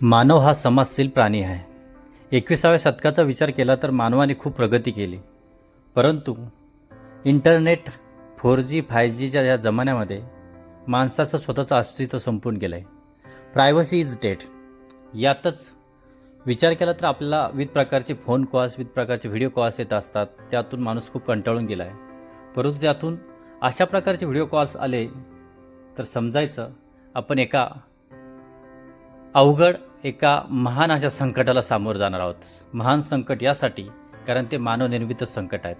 मानव हा समाजशील प्राणी आहे. एकविसाव्या शतकाचा विचार केला तर मानवाने खूप प्रगती केली. परंतु इंटरनेट फोर जी फाय जीच्या या जमान्यामध्ये माणसाचं स्वतःचं अस्तित्व संपून गेलं आहे प्रायव्हसी इज डेट यातच विचार केला तर आपल्याला विविध प्रकारचे फोन कॉल्स विविध प्रकारचे व्हिडिओ कॉल्स येत असतात. त्यातून माणूस खूप कंटाळून गेला आहे परंतु त्यातून अशा प्रकारचे व्हिडिओ कॉल्स आले तर समजायचं आपण एका अवघड एका महान अशा संकटाला सामोरं जाणार आहोत. महान संकट यासाठी कारण ते मानवनिर्मित संकट आहेत.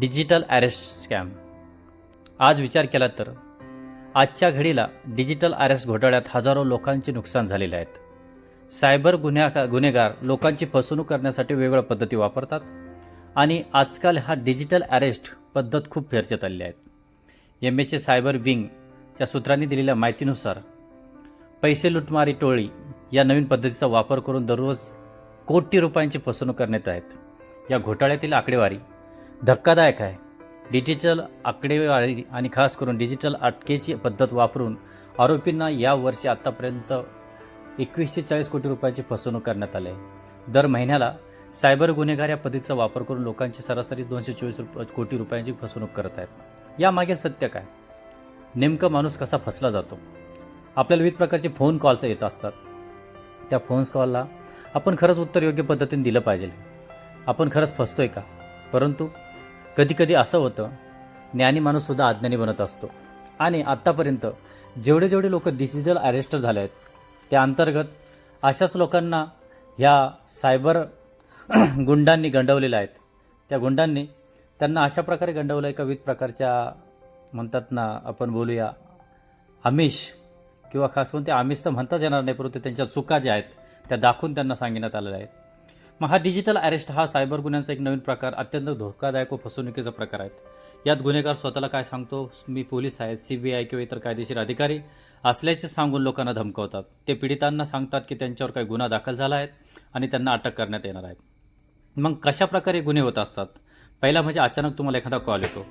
डिजिटल अरेस्ट स्कॅम आज विचार केला तर आजच्या घडीला डिजिटल अरेस्ट घोटाळ्यात हजारो लोकांचे नुकसान झालेले आहेत. सायबर गुन्ह्या गुन्हेगार लोकांची फसवणूक करण्यासाठी वेगवेगळ्या पद्धती वापरतात आणि आजकाल हा डिजिटल अरेस्ट पद्धत खूप फेरच्यात आलेली आहेत एम एचे सायबर विंगच्या सूत्रांनी दिलेल्या माहितीनुसार पैसे लुटमारी टोळी या नवीन पद्धतीचा वापर करून दररोज कोटी रुपयांची फसवणूक करण्यात आहेत. या घोटाळ्यातील आकडेवारी धक्कादायक आहे. डिजिटल आकडेवारी आणि खास करून डिजिटल अटकेची पद्धत वापरून आरोपींना या वर्षी आत्तापर्यंत एकवीसशे चाळीस कोटी रुपयांची फसवणूक करण्यात आली आहे. दर महिन्याला सायबर गुन्हेगार या पद्धतीचा वापर करून लोकांची सरासरी दोनशे चोवीस रुप कोटी रुपयांची फसवणूक करत आहेत. यामागे सत्य काय? नेमकं माणूस कसा फसला जातो? आपल्याला विविध प्रकारचे फोन कॉल्स येत असतात. त्या फोन्स कॉलला आपण खरंच उत्तर योग्य पद्धतीने दिलं पाहिजे. आपण खरंच फसतो आहे का? परंतु कधीकधी असं होतं ज्ञानी माणूससुद्धा अज्ञानी बनत असतो. आणि आत्तापर्यंत जेवढे जेवढे लोक डिजिटल अरेस्ट झाले आहेत त्या अंतर्गत अशाच लोकांना ह्या सायबर गुंडांनी गंडवलेल्या आहेत. त्या गुंडांनी त्यांना अशा प्रकारे गंडवलं आहे का? विविध प्रकारच्या म्हणतात ना आपण बोलूया आमिष किंवा खास करून ते आमिष तर म्हणताच येणार नाही परंतु त्यांच्या चुका ज्या आहेत त्या दाखवून त्यांना सांगण्यात आलेल्या आहेत. मग हा डिजिटल अरेस्ट हा सायबर गुन्ह्यांचा एक नवीन प्रकार अत्यंत धोकादायक व फसवणुकीचा प्रकार आहे. यात गुन्हेगार स्वतःला काय सांगतो? मी पोलीस आहेत सी बी आय किंवा इतर कायदेशीर अधिकारी असल्याचे सांगून लोकांना धमकवतात. ते पीडितांना सांगतात की त्यांच्यावर काही गुन्हा दाखल झाला आहे आणि त्यांना अटक करण्यात येणार आहे. मग कशा प्रकारे गुन्हे होत असतात? पहिला म्हणजे अचानक तुम्हाला एखादा कॉल येतो.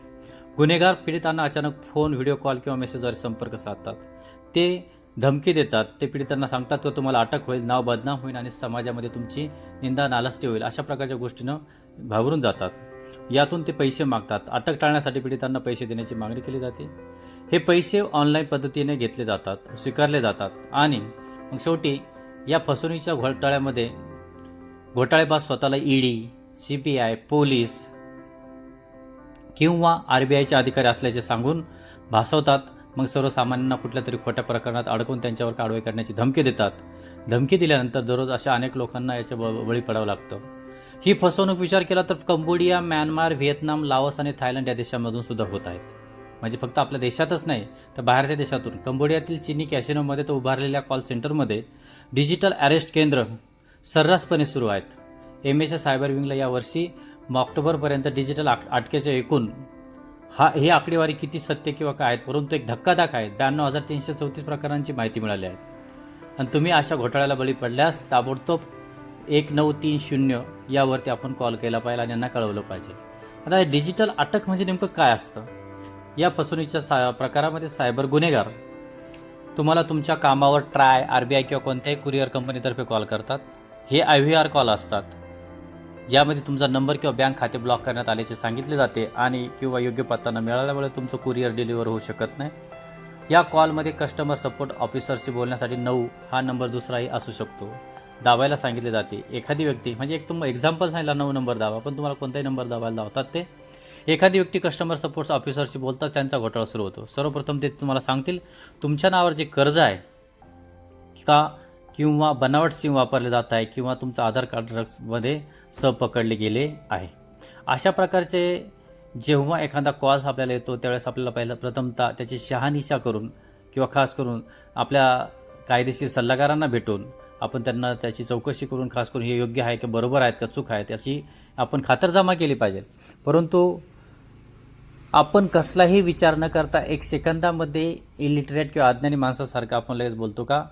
गुन्हेगार पीडितांना अचानक फोन व्हिडिओ कॉल किंवा मेसेजद्वारे संपर्क साधतात. ते धमकी देतात. ते पीडितांना सांगतात की तुम्हाला अटक होईल नाव बदनाम होईल आणि समाजामध्ये तुमची निंदा नालस्ती होईल अशा प्रकारच्या गोष्टीनं घाबरून जातात. यातून ते पैसे मागतात. अटक टाळण्यासाठी पीडितांना पैसे देण्याची मागणी केली जाते. हे पैसे ऑनलाईन पद्धतीने घेतले जातात स्वीकारले जातात आणि मग शेवटी या फसवणुकीच्या घोटाळ्यामध्ये घोटाळेबाज स्वतःला ED C B I police किंवा आर बी आयचे अधिकारी असल्याचे सांगून भासवतात. मग सर्वसामान्यांना कुठल्या तरी खोट्या प्रकरणात अडकून त्यांच्यावर कारवाई करण्याची धमकी देतात. धमकी दिल्यानंतर दररोज अशा अनेक लोकांना याच्या ब- बळी पडावं लागतं. ही फसवणूक विचार केला तर कंबोडिया म्यानमार व्हिएतनाम लाओस आणि थायलंड या देशांमधून सुद्धा होत आहेत. म्हणजे फक्त आपल्या देशातच नाही तर बाहेरच्या देशातून. कंबोडियातील चिनी कॅशिनोमध्ये तर उभारलेल्या कॉल सेंटरमध्ये डिजिटल अरेस्ट केंद्र सर्रासपणे सुरू आहेत. एम एच्या सायबर विंगला यावर्षी ऑक्टोबरपर्यंत डिजिटल आट आटकेचे एकूण हा ही आकडेवारी किती सत्य किंवा काय आहेत परंतु एक धक्कादायक आहे. ब्याण्णव हजार तीनशे चौतीस प्रकारांची माहिती मिळाली आहे. आणि तुम्ही अशा घोटाळ्याला बळी पडल्यास ताबडतोब एक नऊ तीन शून्य यावरती आपण कॉल केला पाहिजे आणि यांना कळवलं पाहिजे. आता हे डिजिटल अटक म्हणजे नेमकं काय असतं? या फसवणुकीच्या सा प्रकारामध्ये सायबर गुन्हेगार. तुम्हाला तुमच्या कामावर ट्राय आर बी आय किंवा कोणत्याही कुरिअर कंपनीतर्फे कॉल करतात. हे आय व्ही आर कॉल असतात. ज्यामध्ये तुमचा नंबर किंवा बँक खाते ब्लॉक करण्यात आल्याचे सांगितले जाते आणि किंवा योग्य पत्ता न मिळाल्यामुळे तुमचं कुरिअर डिलिव्हर होऊ शकत नाही. या कॉलमध्ये कस्टमर सपोर्ट ऑफिसरशी बोलण्यासाठी नऊ हा नंबर दुसराही असू शकतो. दाबायला सांगितले जाते. एखादी व्यक्ती म्हणजे एक तुम एक्झाम्पल सांगितला नऊ नंबर दाबा पण तुम्हाला कोणताही नंबर दाबायला लावतात ते. एखादी व्यक्ती कस्टमर सपोर्ट ऑफिसरशी बोलताच त्यांचा घोटाळा सुरू होतो. सर्वप्रथम ते तुम्हाला सांगतील तुमच्या नावावर जे कर्ज आहे का किंवा बनावट सिम वापरले जात आहे किंवा तुमचं आधार कार्ड ड्रग्समध्ये सह पकडले गेले आहे. अशा प्रकारचे जेव्हा एखादा कॉल आपल्याला येतो त्यावेळेस आपल्याला पहिला प्रथमतः त्याची शहानिशा करून किंवा खास करून आपल्या कायदेशीर सल्लागारांना भेटून आपण त्यांना त्याची चौकशी करून खास करून हे योग्य आहे की बरोबर आहेत का चूक आहे त्याची आपण खातरजमा केली पाहिजे. परंतु आपण कसलाही विचार न करता एक सेकंदामध्ये इलिटरेट किंवा अज्ञानी माणसासारखं आपण लगेच बोलतो का?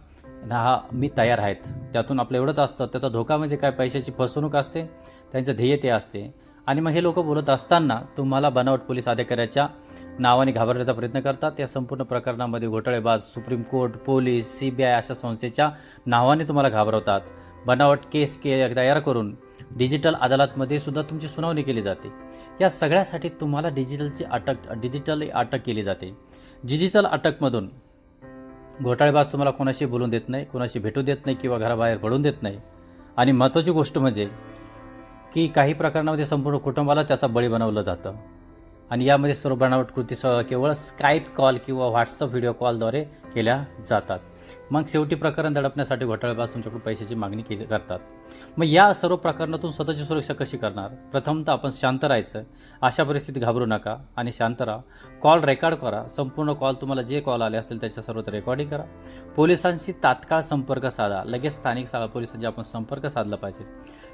हा मी तयार आहेत. त्यातून आपलं एवढंच असतं. त्याचा धोका म्हणजे काय? पैशाची फसवणूक असते त्यांचं ध्येय ते असते. आणि मग हे लोक बोलत असताना तुम्हाला बनावट पोलीस अधिकाऱ्याच्या नावाने घाबरण्याचा प्रयत्न करतात. या संपूर्ण प्रकरणामध्ये घोटाळेबाज supreme court police C B I अशा संस्थेच्या नावाने तुम्हाला घाबरवतात. बनावट केस के तयार करून डिजिटल अदालतमध्ये सुद्धा तुमची सुनावणी केली जाते. या सगळ्यासाठी तुम्हाला डिजिटलची अटक डिजिटल अटक केली जाते. डिजिटल अटकमधून घोटाळेबाज तुम्हाला कोणाशी बोलून देत नाही कोणाशी भेटू देत नाही किंवा घराबाहेर पडून देत नाही. आणि महत्त्वाची गोष्ट म्हणजे की काही प्रकरणामध्ये संपूर्ण कुटुंबाला त्याचा बळी बनवलं जातं. आणि यामध्ये सर्व बनावट कृती केवळ स्काईप कॉल किंवा व्हॉट्सअप व्हिडिओ कॉलद्वारे केल्या जातात. मग शेवटी प्रकरण दडपण्यासाठी घोटाळेबाज तुमच्याकडून पैशाची मागणी केली करतात. मग या सर्व प्रकरणातून स्वतःची सुरक्षा कशी करणार? प्रथमतः आपण शांत राहायचं. अशा परिस्थितीत घाबरू नका आणि शांत राहा. कॉल रेकॉर्ड करा. संपूर्ण कॉल तुम्हाला जे कॉल आले असतील त्याच्या सर्व रेकॉर्डिंग करा. पोलिसांशी तात्काळ संपर्क साधा. लगेच स्थानिक सा पोलिसांशी आपण संपर्क साधला पाहिजे.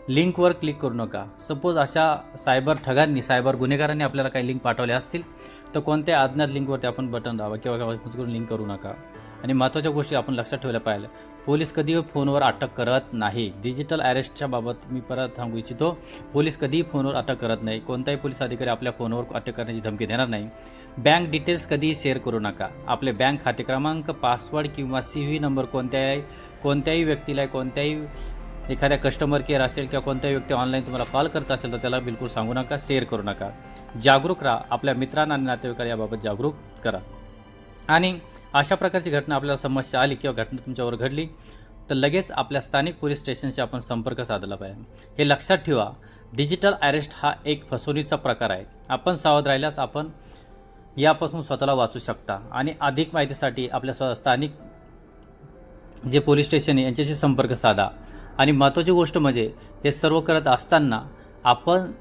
लिंकवर क्लिक करू नका. सपोज अशा सायबर ठगांनी सायबर गुन्हेगारांनी आपल्याला काही लिंक पाठवल्या असतील तर कोणत्या अज्ञात लिंकवरती आपण बटन दावा किंवा करून लिंक करू नका. आणि महत्त्वाच्या गोष्टी आपण लक्षात ठेवल्या पाहिजे पोलीस कधी फोनवर अटक करत नाही. डिजिटल अरेस्टच्या बाबत मी परत सांगू इच्छितो पोलीस कधीही फोनवर अटक करत नाही. कोणताही पोलीस अधिकारी आपल्या फोनवर अटक करण्याची धमकी देणार नाही. बँक डिटेल्स कधीही शेअर करू नका. आपले बँक खाते क्रमांक पासवर्ड किंवा सी व्ही नंबर कोणत्याही कोणत्याही व्यक्तीला कोणत्याही एखाद्या कस्टमर केअर असेल किंवा कोणत्याही व्यक्ती ऑनलाईन तुम्हाला कॉल करत असेल तर त्याला बिलकुल सांगू नका शेअर करू नका. जागरूक राहा. आपल्या मित्रांना आणि नातेवाईकाला याबाबत जागरूक करा. आणि अशा प्रकारची घटना आपल्याला समस्या आली किंवा घटना तुमच्यावर घडली तर लगेच आपल्या स्थानिक पोलीस स्टेशनशी आपण संपर्क साधला पाहिजे. हे लक्षात ठेवा डिजिटल अरेस्ट हा एक फसवणीचा प्रकार आहे. आपण सावध राहिल्यास आपण यापासून स्वतःला वाचू शकता आणि अधिक माहितीसाठी आपल्या स्व स्थानिक जे पोलीस स्टेशन आहे यांच्याशी संपर्क साधा. आणि महत्त्वाची गोष्ट म्हणजे हे सर्व करत असताना आपण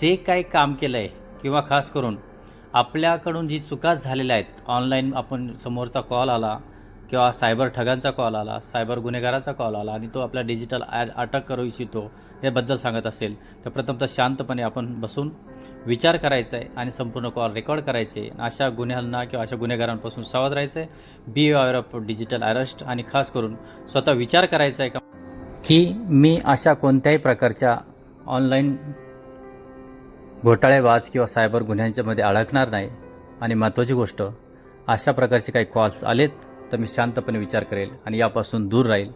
जे काही काम केलं आहे किंवा खास करून आपल्याकडून जी चुका झालेल्या आहेत ऑनलाईन आपण समोरचा कॉल आला किंवा सायबर ठगांचा कॉल आला सायबर गुन्हेगाराचा कॉल आला आणि तो आपला डिजिटल ॲड अटक करू इच्छितो याबद्दल सांगत असेल तर प्रथमतः शांतपणे आपण बसून विचार करायचा आहे आणि संपूर्ण कॉल रेकॉर्ड करायचे. अशा गुन्ह्यांना किंवा अशा गुन्हेगारांपासून सावध राहायचं आहे be aware of digital arrest आणि खास करून स्वतः विचार करायचा आहे का? की मी अशा कोणत्याही प्रकारच्या ऑनलाईन घोटाळेबाज किंवा सायबर गुन्ह्यांच्यामध्ये अडकणार नाही. आणि महत्त्वाची गोष्ट अशा प्रकारचे काही कॉल्स आलेत तर मी शांतपणे विचार करेल आणि यापासून दूर राहील.